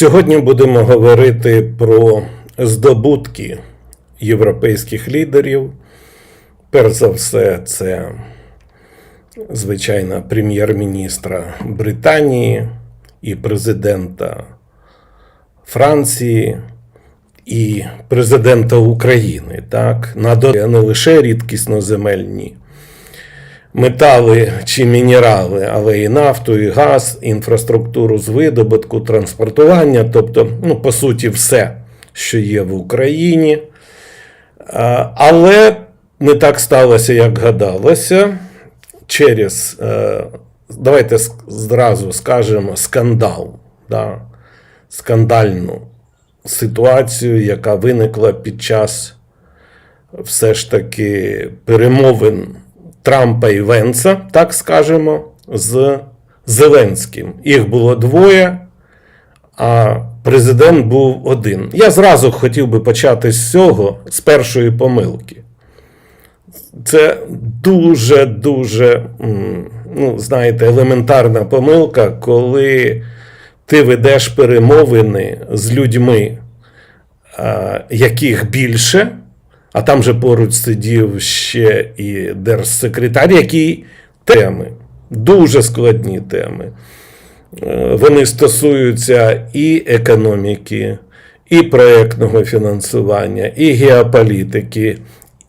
Сьогодні будемо говорити про здобутки європейських лідерів. Перш за все, це, звичайно, прем'єр-міністра Британії і президента Франції і президента України. Так? На не лише рідкісноземельні метали чи мінерали, але і нафту, і газ, інфраструктуру з видобутку, транспортування, тобто, ну, по суті, все, що є в Україні. Але не так сталося, як гадалося. Через, е, давайте зразу скажемо, скандал, да? скандальну ситуацію, яка виникла під час все ж таки перемовин Трампа і Венса, так скажемо, з Зеленським. Їх було двоє, а президент був один. Я зразу хотів би почати з цього, з першої помилки. Це дуже-дуже, ну, знаєте, елементарна помилка, коли ти ведеш перемовини з людьми, яких більше, а там же поруч сидів ще і держсекретар, який теми, дуже складні теми. Е, Вони стосуються і економіки, і проєктного фінансування, і геополітики,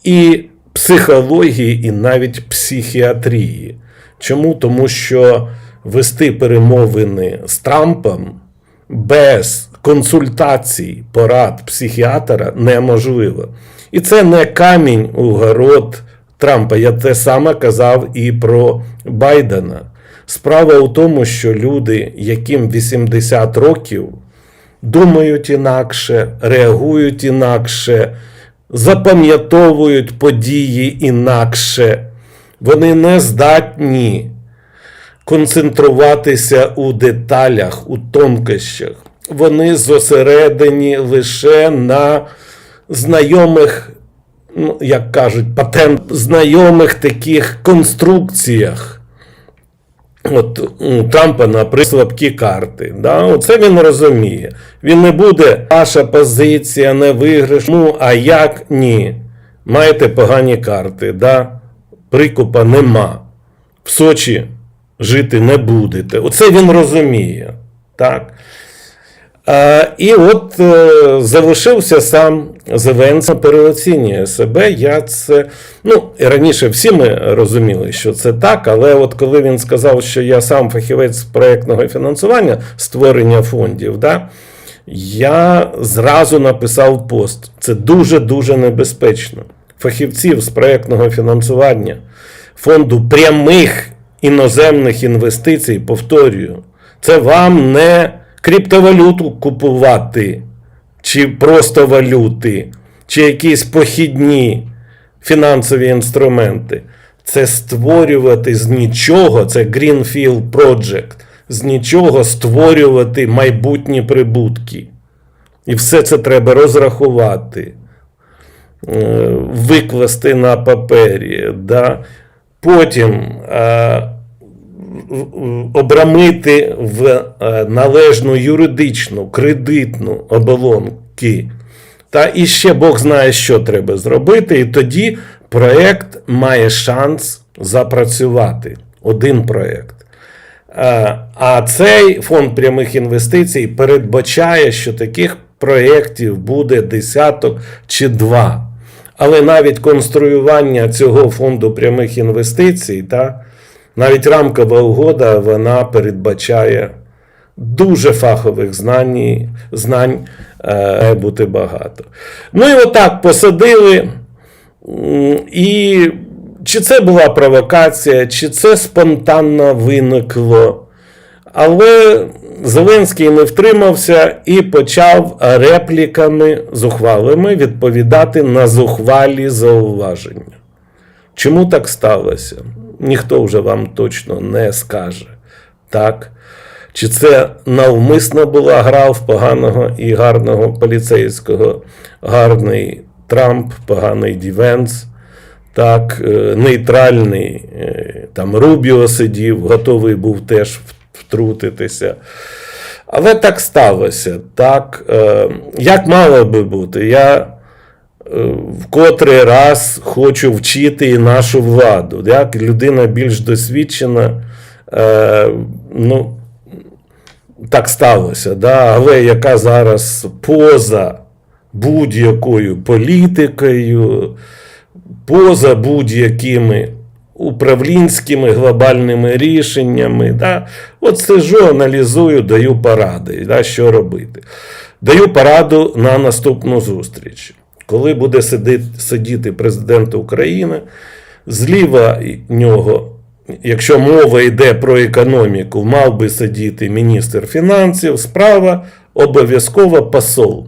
і психології, і навіть психіатрії. Чому? Тому що вести перемовини з Трампом без консультацій, порад психіатра неможливо. І це не камінь у город Трампа. Я те саме казав і про Байдена. Справа у тому, що люди, яким 80 років, думають інакше, реагують інакше, запам'ятовують події інакше. Вони не здатні концентруватися у деталях, у тонкощах. Вони зосередені лише на знайомих, ну, як кажуть, патент, знайомих таких конструкціях. От у Трампа на слабкі карти. Да? Оце він розуміє. Він не буде, ваша позиція не виграш. Ну, а як ні? Маєте погані карти, да? прикупа нема. В Сочі жити не будете. Оце він розуміє. Так? І от е, залишився сам Зеленський, переоцінює себе. Я це, ну, раніше всі ми розуміли, що це так, але от коли він сказав, що я сам фахівець проєктного фінансування, створення фондів, да, я зразу написав пост. Це дуже-дуже небезпечно. Фахівців з проєктного фінансування фонду прямих іноземних інвестицій, повторюю, це вам не криптовалюту купувати, чи просто валюти, чи якісь похідні фінансові інструменти. Це створювати з нічого, це Greenfield Project, з нічого створювати майбутні прибутки. І все це треба розрахувати, е, викласти на папері. Да? Потім е, обрамити в е, належну юридичну, кредитну оболонки. Та і ще Бог знає, що треба зробити, і тоді проєкт має шанс запрацювати. Один проєкт. Е, А цей фонд прямих інвестицій передбачає, що таких проєктів буде десяток чи два. Але навіть конструювання цього фонду прямих інвестицій, та, навіть рамкова угода, вона передбачає дуже фахових знань, знань е, бути багато. Ну і отак посадили. І чи це була провокація, чи це спонтанно виникло. Але Зеленський не втримався і почав репліками зухвалими відповідати на зухвалі зауваження. Чому так сталося? Ніхто вже вам точно не скаже. Так? Чи це навмисно була гра в поганого і гарного поліцейського, гарний Трамп, поганий Дівенс, так, е, нейтральний е, там Рубіо сидів, готовий був теж втрутитися. Але так сталося. Так, е, як мало би бути, я в котрий раз хочу вчити і нашу владу. Як людина більш досвідчена, е, ну, так сталося, да? але яка зараз поза будь-якою політикою, поза будь-якими управлінськими глобальними рішеннями. Да? От сижу, аналізую, даю поради, да, що робити. Даю пораду на наступну зустріч. Коли буде сидіти президент України, зліва нього, якщо мова йде про економіку, мав би сидіти міністр фінансів, справа обов'язково посол.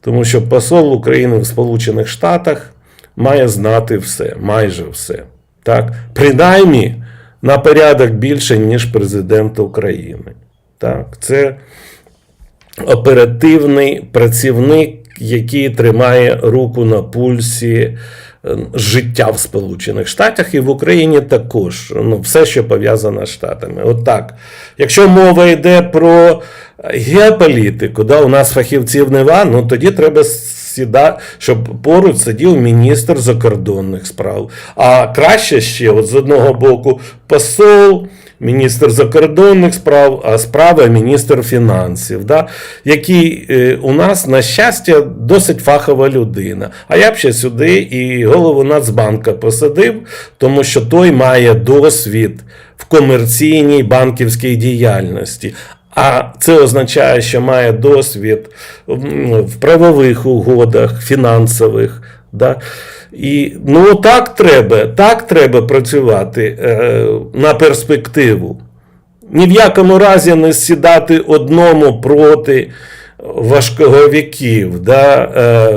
Тому що посол України в Сполучених Штатах має знати все, майже все. Так? Принаймні на порядок більше, ніж президент України. Так? Це оперативний працівник, який тримає руку на пульсі е, життя в Сполучених Штатах і в Україні також. Ну, все, що пов'язане з Штатами. От так. Якщо мова йде про геополітику, да, у нас фахівців нема, ну тоді треба сіда, щоб поруч сидів міністр закордонних справ. А краще ще, от з одного боку, посол. Міністр закордонних справ, а справа міністр фінансів, да, який е, у нас, на щастя, досить фахова людина. А я б ще сюди і голову Нацбанка посадив, тому що той має досвід в комерційній банківській діяльності. А це означає, що має досвід в правових угодах, фінансових. Да? І ну так треба, так треба працювати е, на перспективу. Ні в якому разі не сідати одному проти важковиків да, е,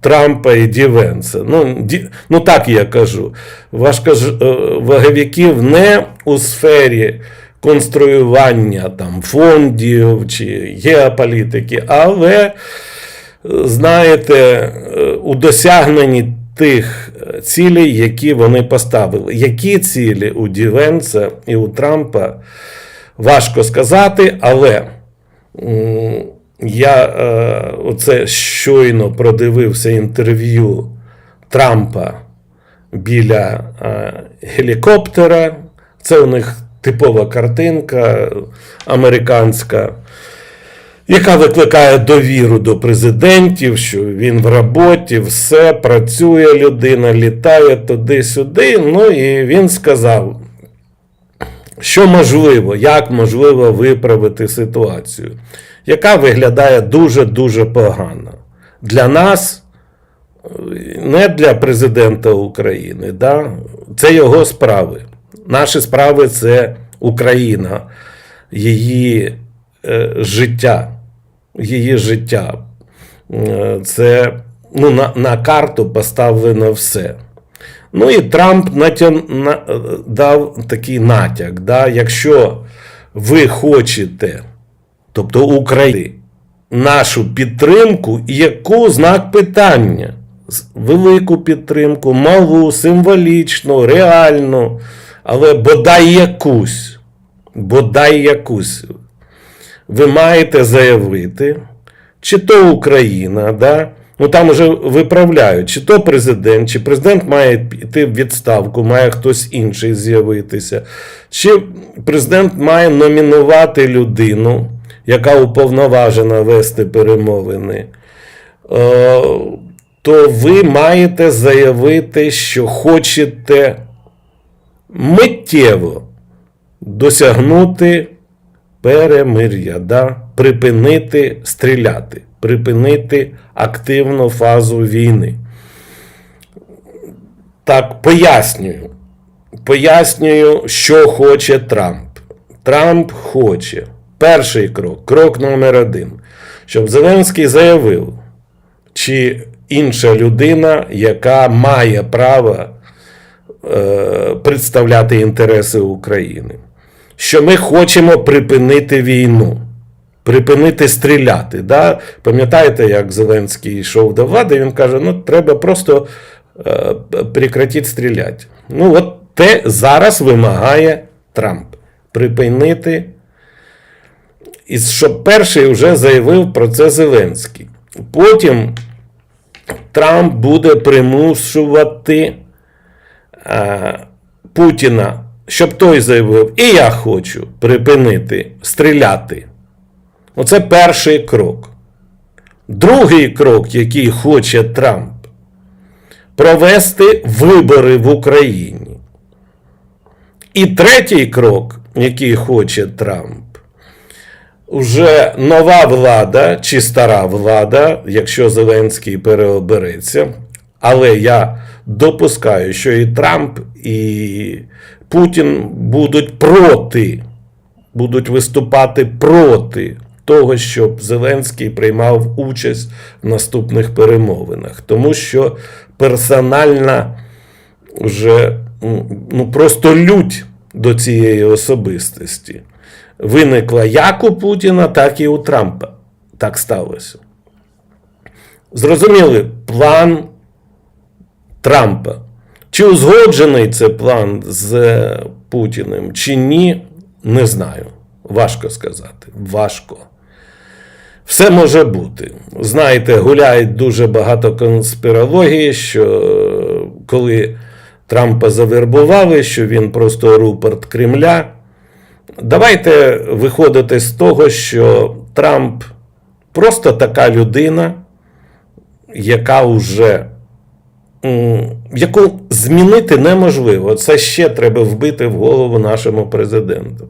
Трампа і Дівенса. Ну, ді, ну так я кажу. Важковиків не у сфері конструювання там, фондів чи геополітики, але, знаєте, у досягненні тих цілей, які вони поставили. Які цілі у Дівенса і у Трампа важко сказати, але я е, оце щойно продивився інтерв'ю Трампа біля е, гелікоптера. Це у них типова картинка американська, яка викликає довіру до президентів, що він в роботі, все, працює людина, літає туди-сюди. Ну і він сказав, що можливо, як можливо виправити ситуацію, яка виглядає дуже-дуже погано. Для нас. Не для президента України, да? це його справи. Наші справи це Україна, її е, життя. Її життя. Е, Це ну, на, на карту поставлено все. Ну і Трамп натян, на, дав такий натяк. Да? Якщо ви хочете, тобто України, нашу підтримку, яку знак питання? Велику підтримку, малу, символічну, реальну але бодай якусь, бодай якусь, ви маєте заявити, чи то Україна, да? ну там вже виправляють, чи то президент, чи президент має йти в відставку, має хтось інший з'явитися, чи президент має номінувати людину, яка уповноважена вести перемовини. Е, то ви маєте заявити, що хочете миттєво досягнути перемир'я, да? припинити стріляти, припинити активну фазу війни. Так, пояснюю. Пояснюю, що хоче Трамп. Трамп хоче перший крок, крок номер один, щоб Зеленський заявив, чи інша людина, яка має право Е, представляти інтереси України. Що ми хочемо припинити війну, припинити стріляти. Да? Пам'ятаєте, як Зеленський йшов до влади, він каже: ну, треба просто е, прекратити стріляти. Ну, от те зараз вимагає Трамп. Припинити. І щоб перший вже заявив про це Зеленський. Потім Трамп буде примушувати е, Путіна, щоб той заявив, і я хочу припинити стріляти. Оце перший крок. Другий крок, який хоче Трамп, провести вибори в Україні. І третій крок, який хоче Трамп, вже нова влада чи стара влада, якщо Зеленський переобереться. Але я допускаю, що і Трамп, і Путін будуть проти, будуть виступати проти того, щоб Зеленський приймав участь в наступних перемовинах. Тому що персональна вже ну, просто лють до цієї особистості виникла як у Путіна, так і у Трампа. Так сталося. Зрозуміли план Трампа. Чи узгоджений це план з Путіним, чи ні, не знаю. Важко сказати. Важко. Все може бути. Знаєте, гуляють дуже багато конспірології, що коли Трампа завербували, що він просто рупорт Кремля. Давайте виходити з того, що Трамп просто така людина, яка вже яку змінити неможливо. Це ще треба вбити в голову нашому президенту.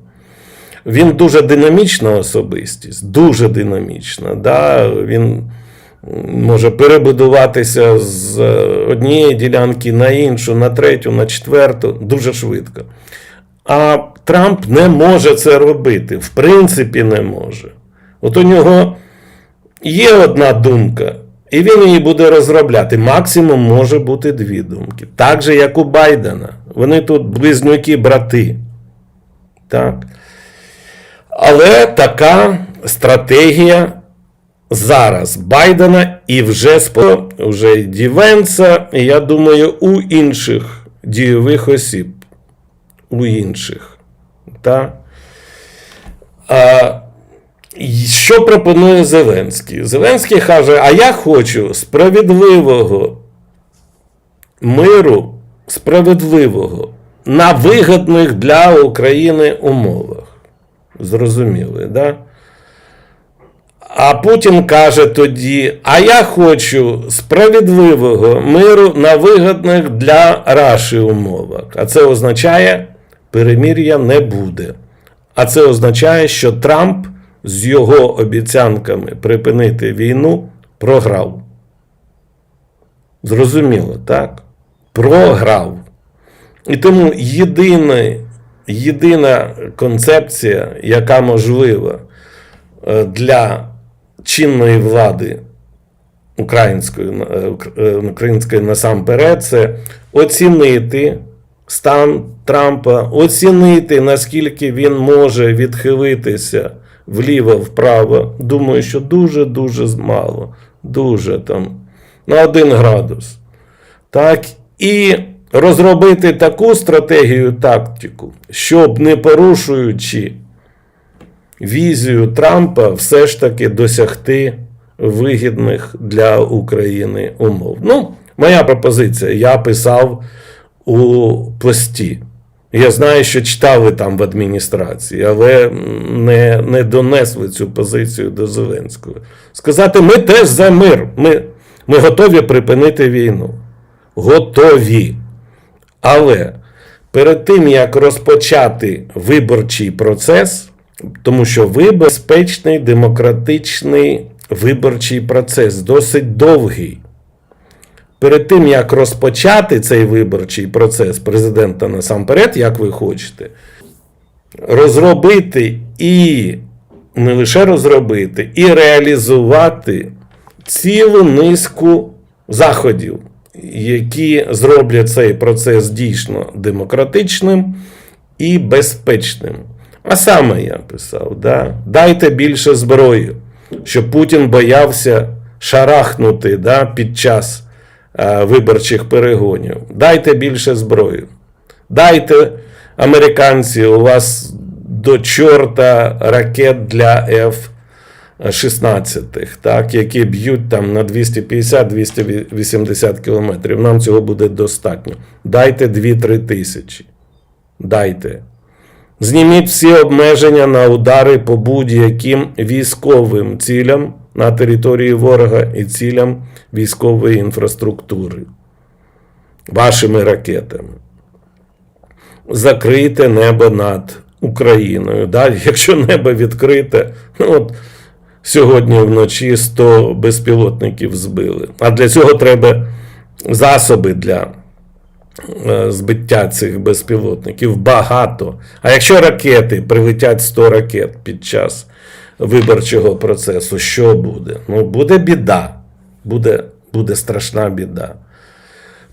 Він дуже динамічна особистість, дуже динамічна. Да? Він може перебудуватися з однієї ділянки на іншу, на третю, на четверту, дуже швидко. А Трамп не може це робити. В принципі, не може. От у нього є одна думка, і він її буде розробляти. Максимум може бути дві думки. Так же, як у Байдена. Вони тут близнюки брати. Так. Але така стратегія зараз Байдена і вже вже Дівенса, і я думаю, у інших дійових осіб. У інших. Та? А, Що пропонує Зеленський? Зеленський каже: А я хочу справедливого миру, справедливого на вигідних для України умовах. Зрозуміли, да? А Путін каже тоді: А я хочу справедливого миру на вигідних для Раші умовах. А це означає, перемір'я не буде. А це означає, що Трамп з його обіцянками припинити війну програв. Зрозуміло, так? Програв. І тому єдиний єдина концепція, яка можлива е, для чинної влади української, е, е, української насамперед, це оцінити стан Трампа, оцінити, наскільки він може відхилитися вліво-вправо. Думаю, що дуже-дуже мало. Дуже там на один градус. Так, і розробити таку стратегію, тактику, щоб не порушуючи візію Трампа, все ж таки досягти вигідних для України умов. Ну, моя пропозиція, я писав у пості. Я знаю, що читали там в адміністрації, але не не донесли цю позицію до Зеленського. Сказати, ми теж за мир. Ми, Ми готові припинити війну. Готові. Але перед тим, як розпочати виборчий процес, тому що вибор безпечний демократичний виборчий процес, досить довгий. Перед тим, як розпочати цей виборчий процес президента насамперед, як ви хочете, розробити і не лише розробити, і реалізувати цілу низку заходів які зроблять цей процес дійсно демократичним і безпечним. А саме я писав: да? дайте більше зброї, щоб Путін боявся шарахнути да, під час виборчих перегонів. Дайте більше зброї. Дайте, американці, у вас до чорта ракет для F-16, так, які б'ють там на 250-280 кілометрів. Нам цього буде достатньо. Дайте 2-3 тисячі. Дайте. Зніміть всі обмеження на удари по будь-яким військовим цілям на території ворога і цілям військової інфраструктури вашими ракетами. Закрийте небо над Україною. Да? Якщо небо відкрите, ну от сьогодні вночі 100 безпілотників збили. А для цього треба засоби для е, збиття цих безпілотників багато. А якщо ракети прилетять 100 ракет під час виборчого процесу, що буде? Ну, буде біда. Буде, буде страшна біда.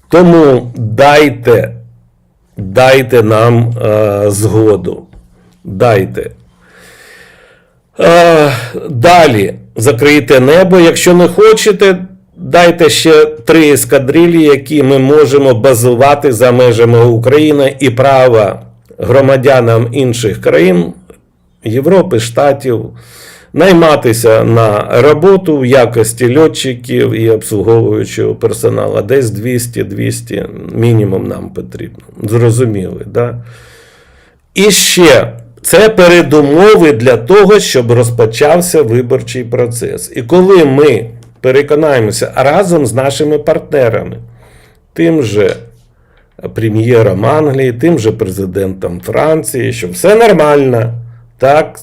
Тому дайте, дайте нам е, згоду. Дайте. Е, далі закрийте небо. Якщо не хочете, дайте ще три ескадрилі, які ми можемо базувати за межами України і права громадянам інших країн Європи, Штатів найматися на роботу в якості льотчиків і обслуговуючого персоналу. Десь 200-200 мінімум нам потрібно. Зрозуміли, да? І ще це передумови для того, щоб розпочався виборчий процес. І коли ми переконаємося разом з нашими партнерами, тим же прем'єром Англії, тим же президентом Франції, що все нормально, так,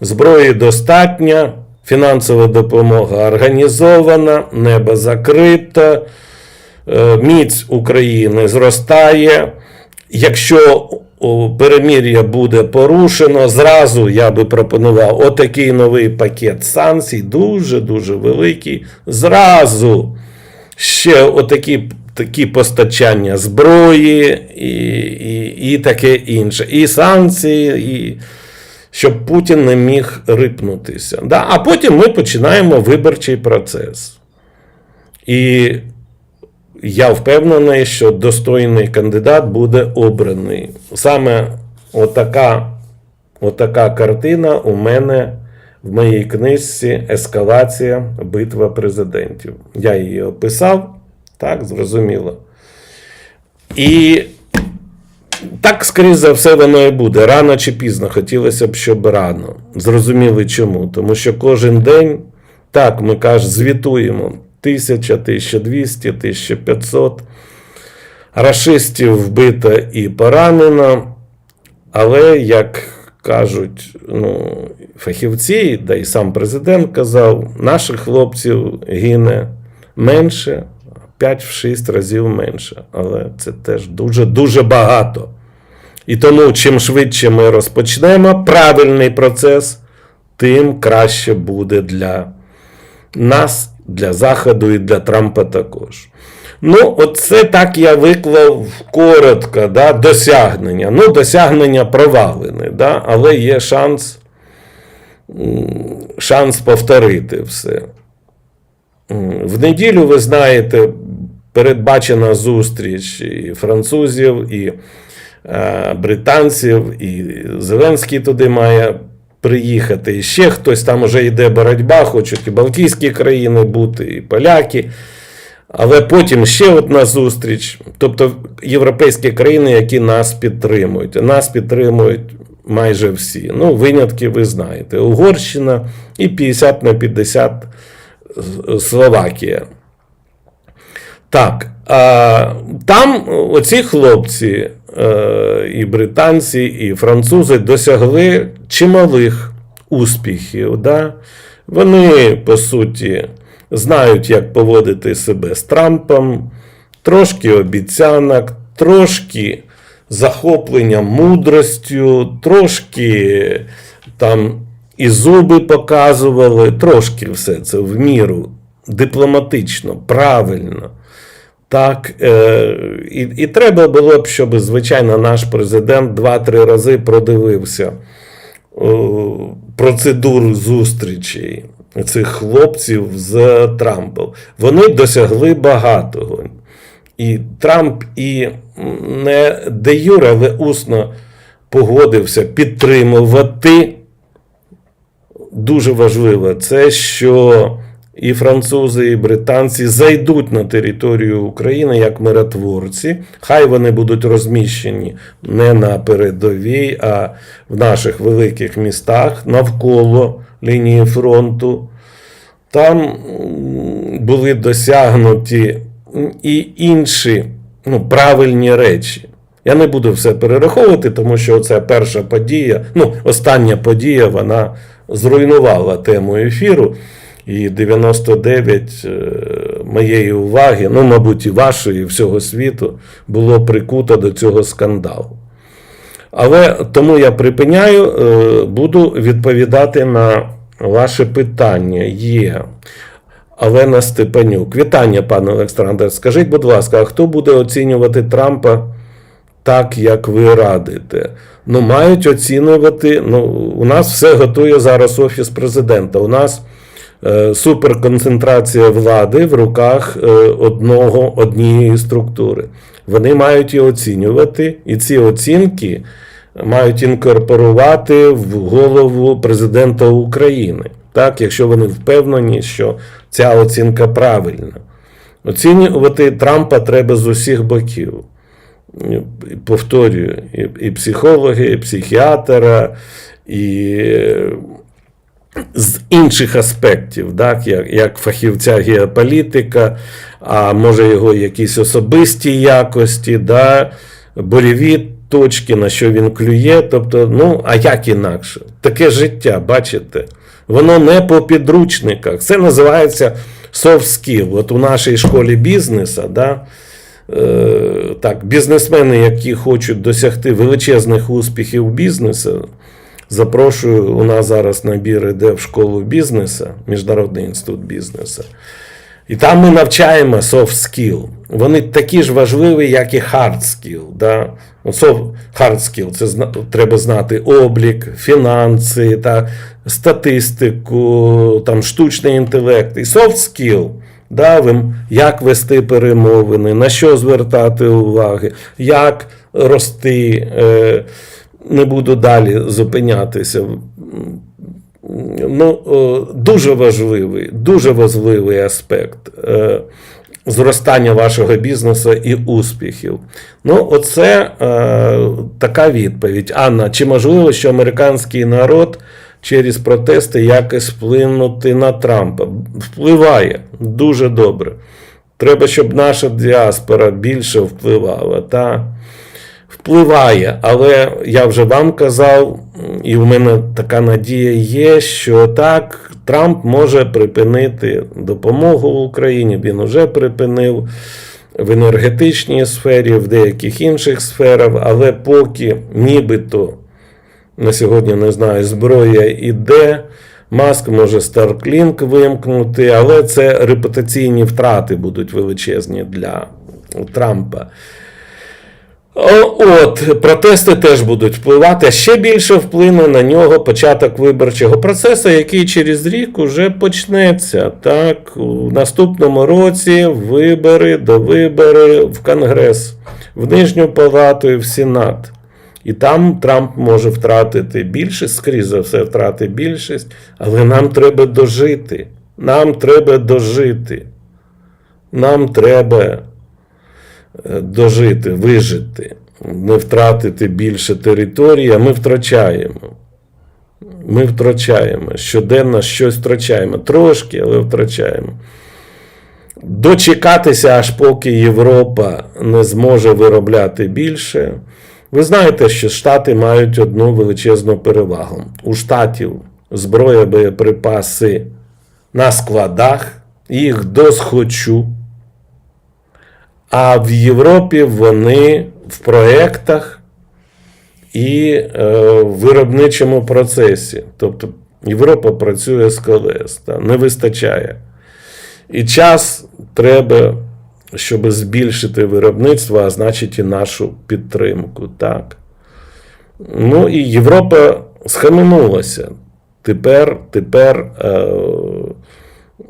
зброї достатньо, фінансова допомога організована, небо закрито, е, міць України зростає. Якщо перемір'я буде порушено, зразу я би пропонував отакий новий пакет санкцій, дуже-дуже великий. Зразу ще отакі такі постачання зброї і, і, і таке інше. І санкції, і щоб Путін не міг рипнутися. Да? А потім ми починаємо виборчий процес. І я впевнений, що достойний кандидат буде обраний. Саме отака, отака картина у мене в моїй книжці Ескалація битва президентів. Я її описав, так, зрозуміло. І так, скоріш за все, воно і буде. Рано чи пізно. Хотілося б, щоб рано. Зрозуміли чому? Тому що кожен день, так, ми кажемо, звітуємо 1000, 1200, 1500. Рашистів вбито і поранено. Але, як кажуть ну, фахівці, да і сам президент казав, наших хлопців гине менше. 5-6 разів менше. Але це теж дуже-дуже багато. І тому, чим швидше ми розпочнемо правильний процес, тим краще буде для нас, для Заходу і для Трампа також. Ну, оце так я виклав коротко, да, досягнення. Ну, досягнення провалене, да, але є шанс, шанс повторити все. В неділю, ви знаєте, передбачена зустріч і французів, і британців, і Зеленський туди має приїхати. І ще хтось там уже йде боротьба, хочуть і Балтійські країни бути, і поляки. Але потім ще одна зустріч. Тобто європейські країни, які нас підтримують. Нас підтримують майже всі. Ну, винятки ви знаєте: Угорщина і 50 на 50 Словакія. Так, а, там оці хлопці, е, і британці, і французи досягли чималих успіхів. Да? Вони, по суті, знають, як поводити себе з Трампом, трошки обіцянок, трошки захоплення мудростю, трошки там і зуби показували, трошки все це в міру дипломатично, правильно. Так, е, і і треба було б, щоб, звичайно, наш президент два-три рази продивився е, процедуру зустрічей цих хлопців з Трампом. Вони досягли багатого. І Трамп і не де юре, але усно погодився підтримувати. Дуже важливо це, що і французи, і британці зайдуть на територію України як миротворці. Хай вони будуть розміщені не на передовій, а в наших великих містах навколо лінії фронту. Там були досягнуті і інші ну, правильні речі. Я не буду все перераховувати, тому що це перша подія, ну, остання подія, вона зруйнувала тему ефіру. І 99 е, моєї уваги, ну, мабуть, і вашої, і всього світу, було прикуто до цього скандалу. Але тому я припиняю, е, буду відповідати на ваше питання. Є. Олена Степанюк. Вітання, пане Олександр. Скажіть, будь ласка, а хто буде оцінювати Трампа так, як ви радите? Ну, мають оцінювати. Ну, у нас все готує зараз Офіс президента. У нас суперконцентрація влади в руках е, одного, однієї структури. Вони мають її оцінювати, і ці оцінки мають інкорпорувати в голову президента України. Так, якщо вони впевнені, що ця оцінка правильна. Оцінювати Трампа треба з усіх боків. Повторюю, і психологи, і психіатра, і з інших аспектів, так, як, як фахівця геополітика, а може його якісь особисті якості, да, боліві точки, на що він клює. Тобто, ну, а як інакше? Таке життя, бачите? Воно не по підручниках. Це називається soft skill. От у нашій школі бізнесу, да, е, так, бізнесмени, які хочуть досягти величезних успіхів бізнесу, запрошую, у нас зараз набір іде в школу бізнесу, Міжнародний інститут бізнесу. І там ми навчаємо soft skill. Вони такі ж важливі, як і hard skill. Да? Soft- Hard skill це треба знати облік, фінанси, та, статистику, там, штучний інтелект. І soft skill, да, як вести перемовини, на що звертати уваги, як рости. Е, не буду далі зупинятися. Ну, е, дуже важливий, дуже важливий аспект е, зростання вашого бізнесу і успіхів. Ну, оце е, така відповідь. Анна, чи можливо, що американський народ через протести якось вплинути на Трампа? Впливає дуже добре. Треба, щоб наша діаспора більше впливала. Та? Впливає, але я вже вам казав, і в мене така надія є, що так, Трамп може припинити допомогу Україні. Він вже припинив в енергетичній сфері, в деяких інших сферах, але поки нібито на сьогодні не знаю, зброя іде. Маск може Starlink вимкнути, але це репутаційні втрати будуть величезні для Трампа. От, протести теж будуть впливати. Ще більше вплине на нього початок виборчого процесу, який через рік уже почнеться. Так, у наступному році вибори до вибори в Конгрес, в Нижню Палату і в Сенат. І там Трамп може втратити більшість, скрізь за все, втрати більшість, але нам треба дожити. Нам треба дожити. Нам треба дожити, вижити, не втратити більше території, а ми втрачаємо. Ми втрачаємо. Щоденно щось втрачаємо. Трошки, але втрачаємо. Дочекатися, аж поки Європа не зможе виробляти більше. Ви знаєте, що Штати мають одну величезну перевагу. У Штатів зброя, боєприпаси на складах, їх досхочу. А в Європі вони в проєктах і е, виробничому процесі. Тобто Європа працює з колес, та, не вистачає. І час треба, щоб збільшити виробництво, а значить і нашу підтримку. Так. Ну і Європа схаменулася. Тепер, тепер е,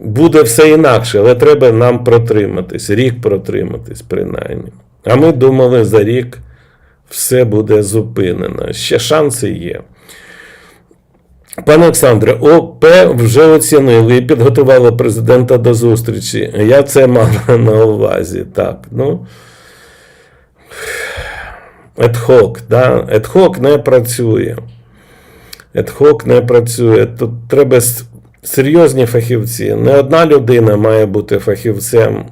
буде все інакше, але треба нам протриматись, рік протриматись, принаймні. А ми думали, за рік все буде зупинено. Ще шанси є. Пане Олександре, ОП вже оцінили і підготували президента до зустрічі. Я це мав на увазі. Так, ну. Едхок, да? Едхок не працює. Едхок не працює. Тут треба серйозні фахівці. Не одна людина має бути фахівцем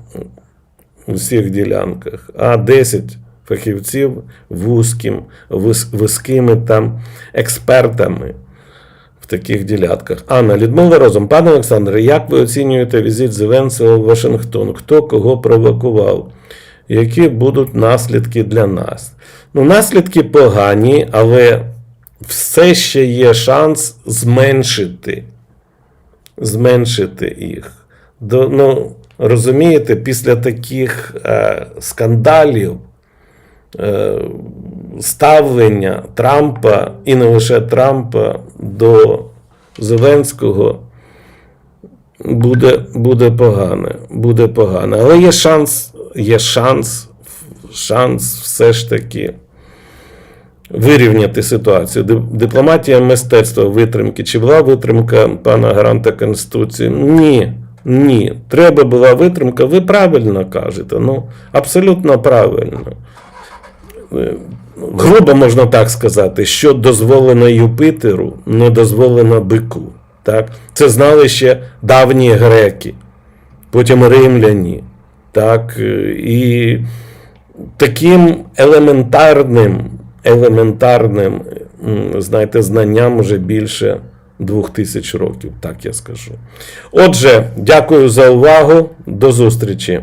у всіх ділянках, а 10 фахівців вузьким, вузькими там експертами в таких ділянках. Анна, Людмила Розум, пане Олександре, як ви оцінюєте візит Зеленського в Вашингтон? Хто кого провокував? Які будуть наслідки для нас? Ну, наслідки погані, але все ще є шанс зменшити. Зменшити їх. До, ну, розумієте, після таких е, скандалів е, ставлення Трампа і не лише Трампа до Зеленського буде, буде погане. Буде погане. Але є шанс, є шанс, шанс все ж таки вирівняти ситуацію. Дипломатія мистецтва витримки. Чи була витримка пана гаранта Конституції? Ні. Ні. Треба була витримка. Ви правильно кажете. Ну, абсолютно правильно. Е, Грубо можна так сказати, що дозволено Юпітеру, не дозволено бику. Так? Це знали ще давні греки, потім римляні. Так? е, І таким елементарним, елементарним, знаєте, знанням вже більше двох тисяч років, так я скажу. Отже, дякую за увагу. До зустрічі.